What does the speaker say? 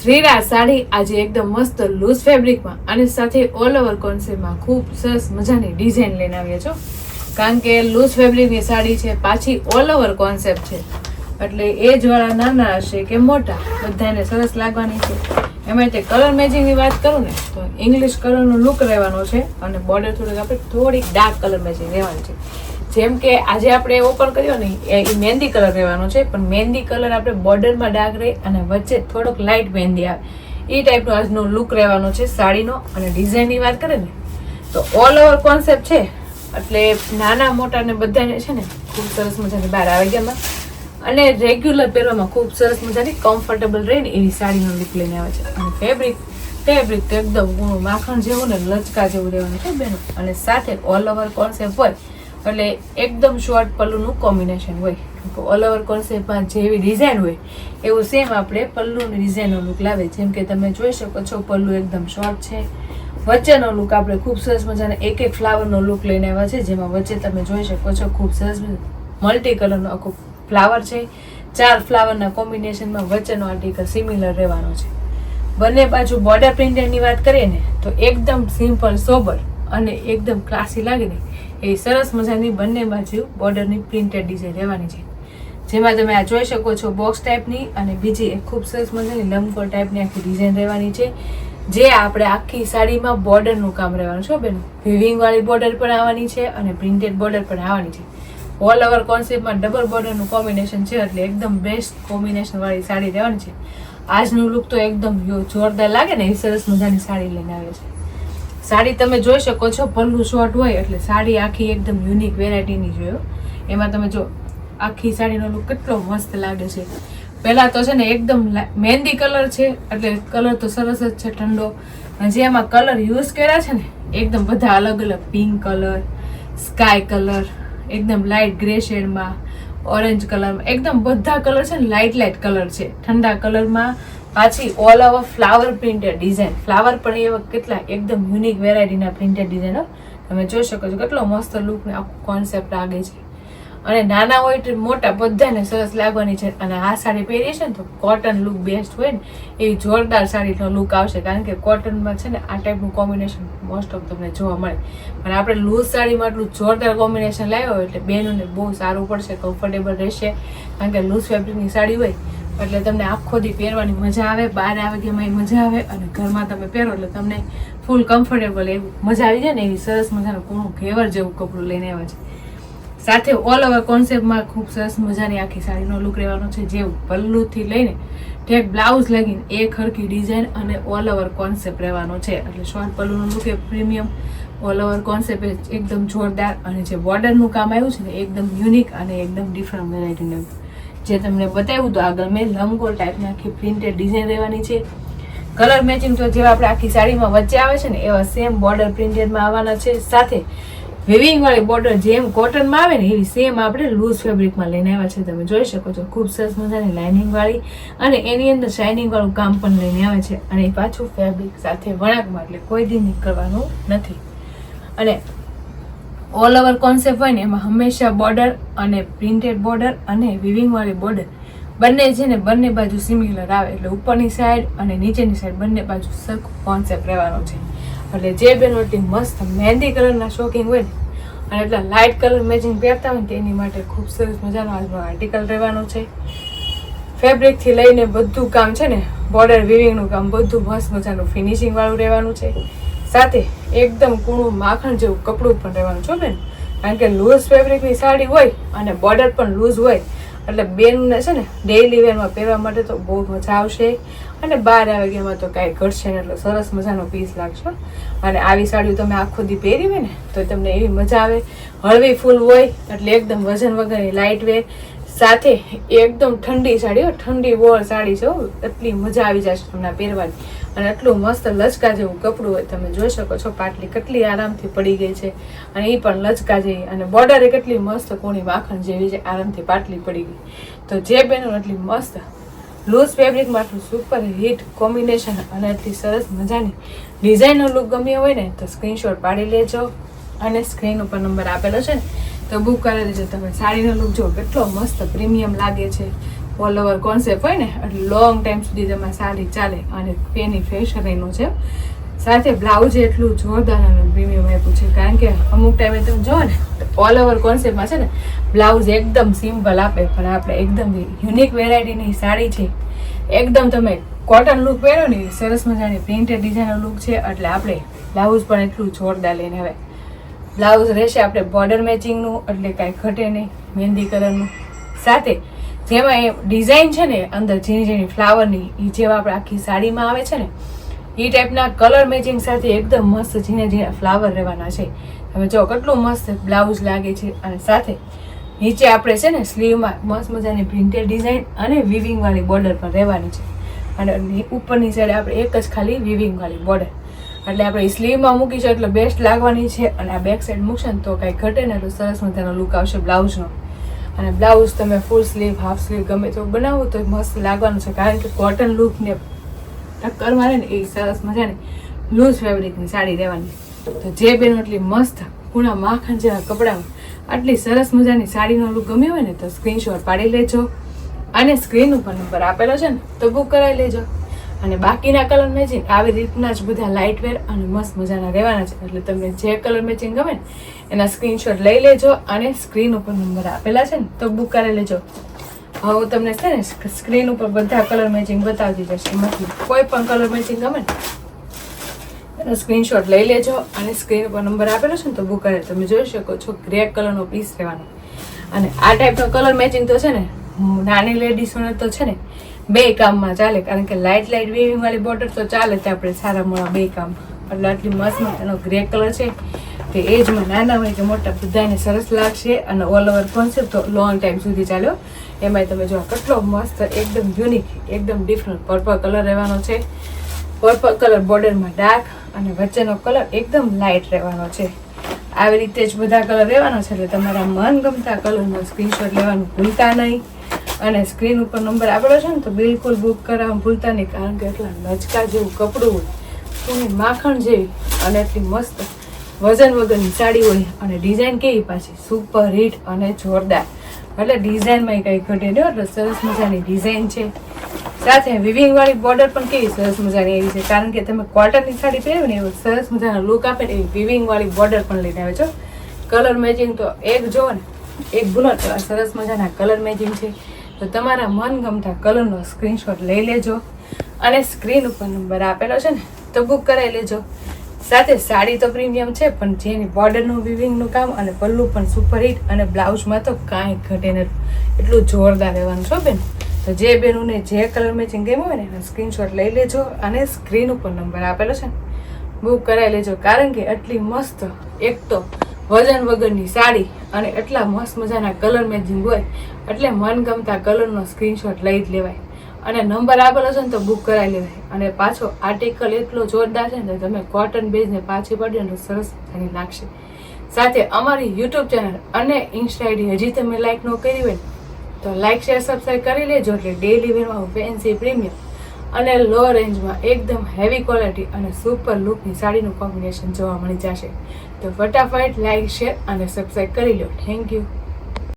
શ્રીરાજ સાડી આજે એકદમ મસ્ત લૂઝ ફેબ્રિકમાં અને સાથે ઓલ ઓવર કોન્સેપ્ટમાં ખૂબ સરસ મજાની ડિઝાઇન લઈને આવ્યા છો. કારણ કે લૂઝ ફેબ્રિકની સાડી છે, પાછી ઓલ ઓવર કોન્સેપ્ટ છે. એટલે એજ વાળા નાના હશે કે મોટા, બધાને સરસ લાગવાની છે. એમાં તે કલર મેચિંગની વાત કરું ને, તો ઇંગ્લિશ કલરનો લુક રહેવાનો છે અને બોર્ડર થોડીક આપણે થોડીક ડાર્ક કલર મેચિંગ રહેવાનું છે. જેમ કે આજે આપણે ઓપન કર્યો ને, એ મહેંદી કલર રહેવાનો છે, પણ મહેંદી કલર આપણે બોર્ડરમાં ડાર્ક રહે અને વચ્ચે થોડોક લાઇટ મહેંદી આવે. એ ટાઈપનો આજનો લુક રહેવાનો છે, સાડીનો અને ડિઝાઇનની વાત કરે ને, તો ઓલ ઓવર કોન્સેપ્ટ છે. એટલે નાના મોટા ને બધાને છે ને, ખૂબ સરસ મજાની બહાર આવી ગયા અને રેગ્યુલર પહેરવામાં ખૂબ સરસ મજાની કમ્ફર્ટેબલ રહે ને, એવી સાડીનો લુક લઈને આવે છે. અને ફેબ્રિક ફેબ્રિક તો એકદમ માખણ જેવું ને લચકા જેવું રહેવાનું છે બેનો. અને સાથે ઓલ ઓવર કોન્સેપ્ટ હોય એટલે એકદમ શોર્ટ પલ્લુનું કોમ્બિનેશન હોય. ઓલ ઓવર કોન્સેપ્ટમાં જેવી ડિઝાઇન હોય, એવું સેમ આપણે પલ્લુની ડિઝાઇનનો લુક લાવે. જેમ કે તમે જોઈ શકો છો, પલ્લુ એકદમ શોર્ટ છે. વચ્ચેનો લુક આપણે ખૂબ સરસ મજાના એક એક ફ્લાવરનો લુક લઈને આવ્યા છે, જેમાં વચ્ચે તમે જોઈ શકો છો ખૂબ સરસ મલ્ટી કલરનો આખો ફ્લાવર છે. ચાર ફ્લાવરના કોમ્બિનેશનમાં વચ્ચેનો આર્ટિકલ સિમિલર રહેવાનો છે. બંને બાજુ બોર્ડર પ્રિન્ટેડની વાત કરીએ ને, તો એકદમ સિમ્પલ સોબર અને એકદમ ક્લાસી લાગે ને, એ સરસ મજાની બંને બાજુ બોર્ડરની પ્રિન્ટેડ ડિઝાઇન રહેવાની છે. જેમાં તમે આ જોઈ શકો છો બોક્સ ટાઈપની અને બીજી એક ખૂબ સરસ મજાની લંબગોળ ટાઈપની આખી ડિઝાઇન રહેવાની છે. જે આપણે આખી સાડીમાં બોર્ડરનું કામ રહેવાનું છે બેન. વિવિંગવાળી બોર્ડર પણ આવવાની છે અને પ્રિન્ટેડ બોર્ડર પણ આવવાની છે. ઓલ ઓવર કોન્સેપ્ટમાં ડબલ બોર્ડરનું કોમ્બિનેશન છે એટલે એકદમ બેસ્ટ કોમ્બિનેશનવાળી સાડી રહેવાની છે. આજનું લુક તો એકદમ જોરદાર લાગે ને, એ સરસ મજાની સાડી લઈને આવે છે. સાડી તમે જોઈ શકો છો પલ્લું શોર્ટ હોય એટલે સાડી આખી એકદમ યુનિક વેરાયટીની જોયો. એમાં તમે જો, આખી સાડીનો લુક કેટલો મસ્ત લાગે છે. પહેલાં તો છે ને એકદમ મહેંદી કલર છે, એટલે કલર તો સરસ જ છે, ઠંડો. જે એમાં કલર યુઝ કર્યા છે ને, એકદમ બધા અલગ અલગ પિંક કલર સ્કાય કલર એકદમ લાઇટ ગ્રે શેડમાં ઓરેન્જ કલરમાં એકદમ બધા કલર છે ને લાઇટ લાઇટ કલર છે. ઠંડા કલરમાં પાછી all over flower printed design flower પણ એવા કેટલા એકદમ યુનિક વેરાયટીના પ્રિન્ટેડ ડિઝાઇનો તમે જોઈ શકો છો કેટલો મસ્ત લુકને આખો કોન્સેપ્ટ લાગે છે. અને નાના હોય તો મોટા બધાને સરસ લાગવાની છે. અને આ સાડી પહેરીએ છે ને તો કોટન લુક બેસ્ટ હોય ને, એવી જોરદાર સાડીનો લુક આવશે. કારણ કે કોટનમાં છે ને આ ટાઈપનું કોમ્બિનેશન મોસ્ટ ઓફ તમને જોવા મળે. પણ આપણે લૂઝ સાડીમાં આટલું જોરદાર કોમ્બિનેશન લાવ્યો એટલે બહેનોને બહુ સારું પડશે કમ્ફર્ટેબલ રહેશે. કારણ કે લૂઝ ફેબ્રિકની સાડી હોય એટલે તમને આખો દી પહેરવાની મજા આવે બહાર આવે કે એમાં મજા આવે અને ઘરમાં તમે પહેરો એટલે તમને ફૂલ કમ્ફર્ટેબલ એવું મજા આવી જાય ને એવી સરસ મજાનું કોણું ઘેવર જેવું કપડું લઈને આવ્યા છે. સાથે ઓલ ઓવર કોન્સેપ્ટમાં ખૂબ સરસ મજાની આખી સાડીનો લુક રહેવાનો છે જેવું પલ્લુથી લઈને ઠેક બ્લાઉઝ લગીને એક હરખી ડિઝાઇન અને ઓલ ઓવર કોન્સેપ્ટ રહેવાનો છે. એટલે શોર્ટ પલ્લુનો લુક એ પ્રીમિયમ ઓલ ઓવર કોન્સેપ્ટ એકદમ જોરદાર અને જે બોર્ડરનું કામ આવ્યું છે ને, એકદમ યુનિક અને એકદમ ડિફરન્ટ વેરાયટીનું જે તમને બતાવ્યું તો આગળ મેં લંબગોળ ટાઈપની આખી પ્રિન્ટેડ ડિઝાઇન રહેવાની છે. કલર મેચિંગ તો જેવા આપણે આખી સાડીમાં વચ્ચે આવે છે ને, એવા સેમ બોર્ડર પ્રિન્ટેડમાં આવવાના છે. સાથે વેવિંગવાળી બોર્ડર જેમ કોટનમાં આવે ને, એવી સેમ આપણે લૂઝ ફેબ્રિકમાં લઈને આવ્યા છે. તમે જોઈ શકો છો, ખૂબ સરસ મજાની લાઇનિંગવાળી અને એની અંદર શાઇનિંગવાળું કામ પણ લઈને આવે છે. અને પાછું ફેબ્રિક સાથે વળાંકમાં, એટલે કોઈ દી નીકળવાનું નથી. અને ઓલ ઓવર કોન્સેપ્ટ હોય ને, એમાં હંમેશા બોર્ડર અને પ્રિન્ટેડ બોર્ડર અને વિવિંગ વાળી બોર્ડર બંને છે ને, બંને બાજુ સિમિલર આવે. એટલે ઉપરની સાઈડ અને નીચેની સાઈડ બંને બાજુ સરખું કોન્સેપ્ટ રહેવાનો છે. એટલે જે બે ટીમ મસ્ત મહેંદી કલરના શોકિંગ હોય ને, અને એટલા લાઇટ કલર મેચિંગ પહેરતા હોય ને તેની માટે ખૂબ સરસ મજાનો આજનો આર્ટિકલ રહેવાનો છે. ફેબ્રિકથી લઈને બધું કામ છે ને બોર્ડર વિવિંગનું કામ બધું મસ્ત મજાનું ફિનિશિંગવાળું રહેવાનું છે. સાથે એકદમ કૂણું માખણ જેવું કપડું પણ રહેવાનું છો બેન. કારણ કે લૂઝ ફેબ્રિકની સાડી હોય અને બોર્ડર પણ લૂઝ હોય, એટલે બેનને છે ને ડેઈલી વેરમાં પહેરવા માટે તો બહુ મજા આવશે. અને બહાર આવી ગયામાં તો કાંઈ ઘટશે ને એટલે સરસ મજાનો પીસ લાગશે. અને આવી સાડીઓ તમે આખો દી પહેરી હોય ને, તો તમને એવી મજા આવે. હળવી ફૂલ હોય, એટલે એકદમ વજન વગરની લાઇટ વેર સાથે એકદમ ઠંડી સાડી હો, ઠંડી વોળ સાડી છે એટલી મજા આવી જશે તમને પહેરવાની. અને એટલું મસ્ત લચકા જેવું કપડું હોય, તમે જોઈ શકો છો પાટલી કેટલી આરામથી પડી ગઈ છે. અને એ પણ લચકા જેવી, અને બોર્ડરે કેટલી મસ્ત કોણી માખણ જેવી છે, આરામથી પાટલી પડી ગઈ. તો જે બેનો એટલી મસ્ત લૂઝ ફેબ્રિકમાં આટલું સુપર હિટ કોમ્બિનેશન અને એટલી સરસ મજાની ડિઝાઇનનો લુક ગમ્યો હોય ને, તો સ્ક્રીનશોટ પાડી લેજો. અને સ્ક્રીન ઉપર નંબર આપેલો છે ને, તો બુક કરી દેજો તમે. સાડીનો લુક જો કેટલો મસ્ત પ્રીમિયમ લાગે છે. ઓલ ઓવર કોન્સેપ્ટ હોય ને, એટલે લોંગ ટાઈમ સુધી તમારી સાડી ચાલે અને પેની ફેશન એનું છે. સાથે બ્લાઉઝ એટલું જોરદાર અને પ્રીમિયમ આપ્યું છે, કારણ કે અમુક ટાઈમે તમે જુઓ ને ઓલ ઓવર કોન્સેપ્ટમાં છે ને બ્લાઉઝ એકદમ સિમ્પલ આપે, પણ આપણે એકદમ યુનિક વેરાયટીની સાડી છે. એકદમ તમે કોટન લુક પહેરો ને, સરસ મજાની પ્રિન્ટેડ ડિઝાઇનર લુક છે, એટલે આપણે બ્લાઉઝ પણ એટલું જોરદાર લઈને આવે. બ્લાઉઝ રહેશે આપણે બોર્ડર મેચિંગનું એટલે કાંઈ ઘટે નહીં, મહેંદી કલરનું. સાથે જેમાં એ ડિઝાઇન છે ને, અંદર ઝીણી ઝીણી ફ્લાવરની એ જેવા આપણે આખી સાડીમાં આવે છે ને એ ટાઈપના કલર મેચિંગ સાથે એકદમ મસ્ત ઝીણા ઝીણા ફ્લાવર રહેવાના છે. તમે જો કેટલું મસ્ત બ્લાઉઝ લાગે છે અને સાથે નીચે આપણે છે ને સ્લીવમાં મસ્ત મજાની પ્રિન્ટેડ ડિઝાઇન અને વિવિંગ વાળી બોર્ડર પણ રહેવાની છે. અને ઉપરની સાઈડ આપણે એક જ ખાલી વિવિંગ વાળી બોર્ડર એટલે આપણે સ્લીવમાં મૂકીશું એટલે બેસ્ટ લાગવાની છે અને આ બેક સાઈડ મૂકશે ને તો કાંઈ ઘટે ને તો સરસ મજાનો લુક આવશે બ્લાઉઝનો અને બ્લાઉઝ તમે ફૂલ સ્લીવ હાફ સ્લીવ ગમે તો બનાવો તો મસ્ત લાગવાનું છે. કારણ કે કોટન લૂકને ટક્કર મારે ને એ સરસ મજાની લૂઝ ફેબ્રિકની સાડી રહેવાની. તો જે બેન એટલી મસ્ત પૂણા માખણ જેવા કપડામાં આટલી સરસ મજાની સાડીનો લુક ગમ્યો હોય ને તો સ્ક્રીનશોટ પાડી લેજો. અને સ્ક્રીન ઉપર નંબર આપેલો છે ને, તો બુક કરાવી લેજો. અને બાકીના કલર મેચિંગ આવી રીતના જ બધા લાઇટ વેર અને મસ્ત મજાના રહેવાના છે. એટલે તમને જે કલર મેચિંગ ગમે ને, એના સ્ક્રીનશોટ લઈ લેજો અને સ્ક્રીન ઉપર નંબર આપેલા છે ને, તો બુક કરી લેજો. હવે હું તમને છે ને સ્ક્રીન ઉપર બધા કલર મેચિંગ બતાવતી જશે એમાંથી કોઈ પણ કલર મેચિંગ ગમે ને, એનો સ્ક્રીનશોટ લઈ લેજો અને સ્ક્રીન ઉપર નંબર આપેલો છે ને, તો બુક કરે તમે જોઈ શકો છો ગ્રે કલરનો પીસ રહેવાનો. અને આ ટાઈપનો કલર મેચિંગ તો છે ને નાની લેડીઝોને તો છે ને બે કામમાં ચાલે, કારણ કે લાઇટ લાઇટ વેવિંગ વાળી બોર્ડર તો ચાલે જ, આપણે સારા મોડા બે કામ. એટલે આટલી મસ્ત એનો ગ્રે કલર છે. તે એજમાં નાના હોય કે મોટા, બધાને સરસ લાગશે. અને ઓલ ઓવર કોન્સેપ્ટ તો લોંગ ટાઈમ સુધી ચાલ્યો એમાંય તમે જો કેટલો મસ્ત, એકદમ યુનિક એકદમ ડિફરન્ટ પર્પલ કલર રહેવાનો છે. પર્પલ કલર બોર્ડરમાં ડાર્ક અને વચ્ચેનો કલર એકદમ લાઇટ રહેવાનો છે. આવી રીતે જ બધા કલર રહેવાનો છે, એટલે તમારા મનગમતા કલરનો સ્ક્રીનશોટ લેવાનું ભૂલતા નહીં. અને સ્ક્રીન ઉપર નંબર આપેલો છે ને, તો બિલકુલ બુક કરાવવા ભૂલતા નહીં, કારણ કે એટલા લચકા જેવું કપડું હોય, પૂરી માખણ જેવી અને એટલી મસ્ત વજન વગરની સાડી હોય અને ડિઝાઇન કેવી પાછી? સુપર હિટ અને જોરદાર. એટલે ડિઝાઇનમાં કંઈ ઘટે નહીં એટલે સરસ મજાની ડિઝાઇન છે. સાથે વિવિંગવાળી બોર્ડર પણ કેવી સરસ મજાની એવી છે, કારણ કે તમે કોટનની સાડી પહેરો ને એવો સરસ મજાનો લુક આપે ને એવી વિવિંગ વાળી બોર્ડર પણ લઈને આવે છો કલર મેચિંગ તો એક જો ને, એક તો સરસ મજાના કલર મેચિંગ છે. તો તમારા મનગમતા કલરનો સ્ક્રીનશોટ લઈ લેજો અને સ્ક્રીન ઉપર નંબર આપેલો છે ને, તો બુક કરાવી લેજો. સાથે સાડી તો પ્રીમિયમ છે, પણ જેની બોર્ડરનું વિવિંગનું કામ અને પલ્લુ પણ સુપર હિટ અને બ્લાઉઝમાં તો કાંઈ ઘટે નથી. એટલું જોરદાર રહેવાનું છો બેન. તો જે બેનોને જે કલર મેચિંગ ગમ્યું હોય ને, એનો સ્ક્રીનશોટ લઈ લેજો અને સ્ક્રીન ઉપર નંબર આપેલો છે ને. બુક કરાવી લેજો, કારણ કે એટલી મસ્ત, એક તો વજન વગરની સાડી અને એટલા મસ્ત મજાના કલર મેચિંગ હોય, એટલે મનગમતા કલરનો સ્ક્રીનશોટ લઈ જ લેવાય. અને નંબર આપેલો છે ને તો બુક કરાવી લેવાય. અને પાછો આર્ટિકલ એટલો જોરદાર છે ને તમે કોટન બેઝને પાછી પડે ને સરસ મજાની લાગશે. સાથે અમારી યુટ્યુબ ચેનલ અને ઇન્સ્ટા આઈડી હજી તમે લાઈક ન કરી હોય, તો લાઈક શેર સબસ્ક્રાઈબ કરી લેજો એટલે ડેલી વેરમાં ફેન્સી પ્રીમિયમ અને લો રેન્જમાં એકદમ હેવી ક્વોલિટી અને સુપર લુકની સાડીનું કોમ્બિનેશન જોવા મળી જશે. તો ફટાફટ લાઈક શેર અને સબસ્ક્રાઈબ કરી લો. Thank you